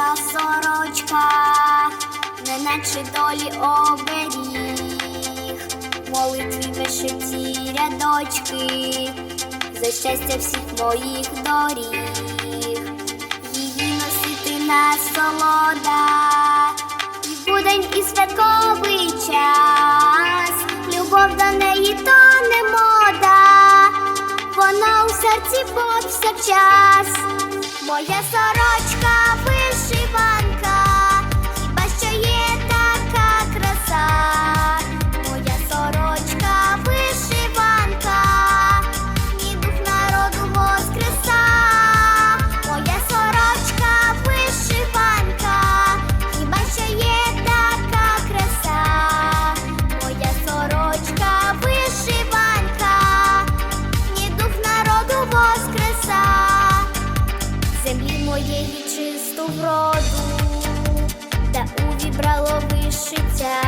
Вишивана сорочка, неначе долі оберіг, молитві вишиті рядочки, за щастя всіх моїх доріг, її носити насолода, і будень і святковий час, любов до неї то не мода, вона у серці повсякчас. Моя сорочка моєї чисту вроду, та увібрало вишиття,